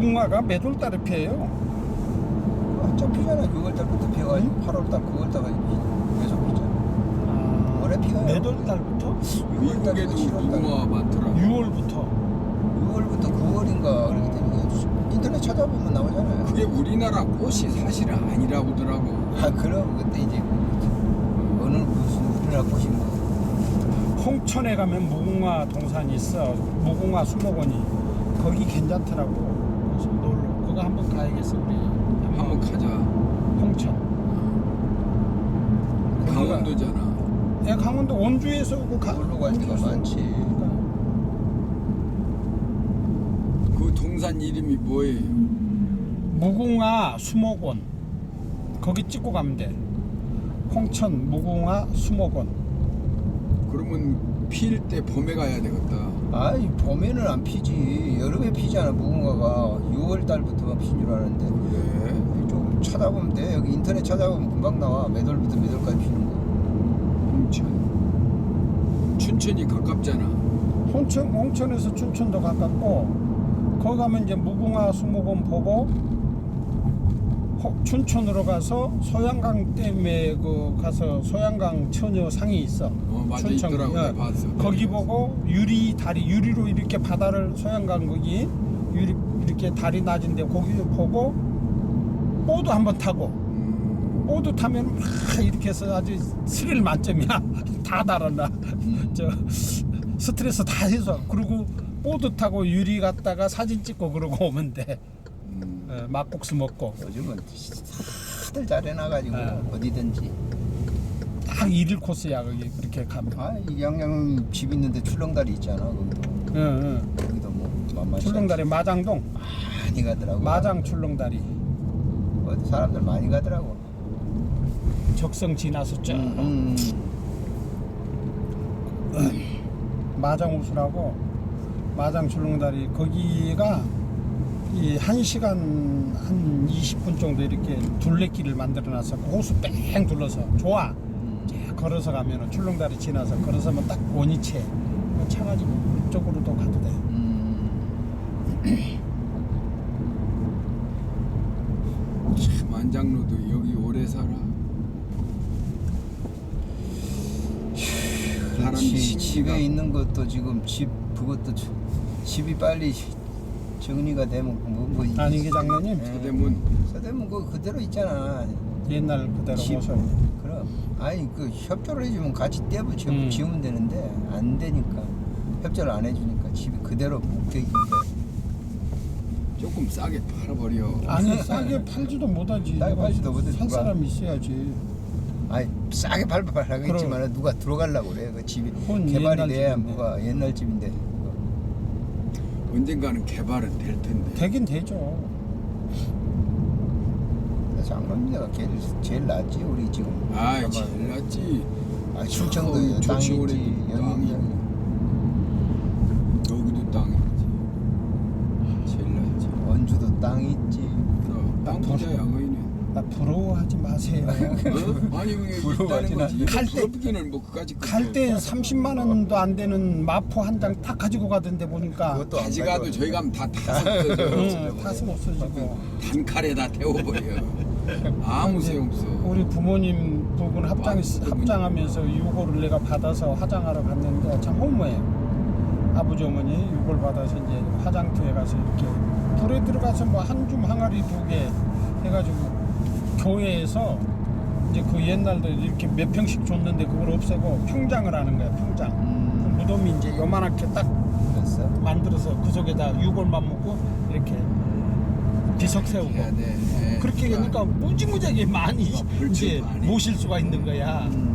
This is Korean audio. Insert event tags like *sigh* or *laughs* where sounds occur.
무궁화가 몇 월 달에 피어요? 한참 피잖아. 6월 달부터 피어가지고 8월 달, 9월 달까지 계속 피잖아. 올해 피가요. 몇월 달부터? 미국에도 무궁화 많더라. 6월부터. 6월부터 9월인가 그렇게 되는 거 인터넷 찾아보면 나오잖아요. 그게 우리나라 꽃이 사실은 아니라고 하더라고. 아 그럼 그때 이제 어느 무슨 우리나라 꽃이 뭐 홍천에 가면 무궁화 동산이 있어. 무궁화 수목원이. 거기 괜찮더라고. 그래서 놀러. 그거 한번 가야겠어 우리. 한번 가자. 홍천. 거기가- 강원도잖아. 야 강원도 원주에서 그 가. 놀러 갈 데가. 많지. 그 동산 이름이 뭐예요? 무궁화 수목원. 거기 찍고 가면 돼. 홍천 무궁화 수목원. 그러면 필 때 봄에 가야 되겠다. 아이 봄에는 안 피지. 여름에 피잖아 무궁화가 6월 달부터만 핀줄 아는데 그래. 좀 찾아보면 돼. 여기 인터넷 찾아보면 금방 나와. 몇 월부터 몇 월까지 피는 거. 홍천. 춘천이 가깝잖아. 홍천 홍천에서 춘천도 가깝고 거기 가면 이제 무궁화 수목원 보고 호- 춘천으로 가서 소양강 댐에 그 가서 소양강 처녀 상이 있어. 어 맞아 춘천. 있더라고. 예. 내가 봤어. 거기 보고 유리 다리 유리로 이렇게 바다를 소양강 거기 유리 이렇게 다리 낮은데 거기 보고 보드 한번 타고 음, 보드 타면 막 이렇게 해서 아주 스릴 만점이야 *laughs* 다 달아나 저 스트레스 다 해서 그리고 보드 타고 유리 갔다가 사진 찍고 그러고 오면 돼 음. 어, 막국수 먹고 요즘은 다들 잘 해놔가지고 네. 어디든지. 딱 일일 코스야 거기 그렇게 가면 아, 이 양양 집 있는데 출렁다리 있잖아. 거기도. 응, 응. 거기도 뭐 만만치 출렁다리 마장동 않- 많이 가더라고. 마장 출렁다리 어디 사람들 많이 가더라고. 적성 지나서 쭉 음, 마장 우수라고 마장 출렁다리 거기가 이한 시간 한 20분 정도 이렇게 둘레길을 만들어놔서 호수 뺑 둘러서 좋아 걸어서 가면은 출렁다리 지나서 걸어서면 딱 원위치에 차 가지고 그쪽으로도 가도 돼 음. 참 안장로도 여기 오래 살아. 사람 그렇지. 심기가 집에 있는 것도 지금 집 그것도 저- 집이 빨리 정리가 되면 뭐, 뭐 이- 아니 이게 장로님 예. 서대문 서대문 그 그대로 있잖아. 옛날 그대로 집. 모셔 그럼 아니 그 협조를 해주면 같이 지 음. 지으면 되는데 안 되니까 협조를 안 해주니까 집이 그대로 묵혀 있는 거야. 조금 싸게 팔아버려. 아니 *laughs* 싸게 팔지도 못하지 싸게 팔지도 못해, 살 누가. 사람이 있어야지 아니 싸게 팔팔 하겠지만 누가 들어가려고 그래 그 집이 그건 개발이 옛날 돼야 집인데. 뭐가 옛날 집인데 언젠가는 개발은 될 텐데. 되긴 되죠 장로님네가 제일, 제일 낫지 우리 지금 아, 제일 낫지. 아, 어, 땅이 좋지, 있지 올해도 여기 땅이. 여기도 땅이지. 제일 낫지. 원주도 땅이 있지 그럼 땅 부자 양의는. 나 부러워하지 마세요 *laughs* 어? 아니 왜 있다는 부러워하진 거지. 갈 때- 부럽기는 뭐 그까지. 갈 때 30만 원도 안 되는 마포 한장딱 가지고 가던데 보니까 그것도 안 가져가도. 저희 가면 다 타서 응, 타스 없어지고 단칼에 다 태워버려. *laughs* 아무 소용 없어. 우리 부모님 부분 합장 합장하면서 유고를 내가 받아서 화장하러 갔는데 참 허무해요. 아버지 어머니 유고를 받아서 이제 화장터에 가서 이렇게 불에 들어가서 뭐 한 줌 항아리 두 개 해가지고 교회에서 이제 그 옛날도 이렇게 몇 평씩 줬는데 그걸 없애고 평장을 하는 거야 평장. 그 음, 무덤이 이제 요만하게 딱 그랬어 만들어서 그 속에다 유골만 먹고 이렇게 비석 세우고 해야 돼. 예. 그렇게 하니까 무지무지하게 많이 그렇지, 이제 많이. 모실 수가 있는 거야. 음.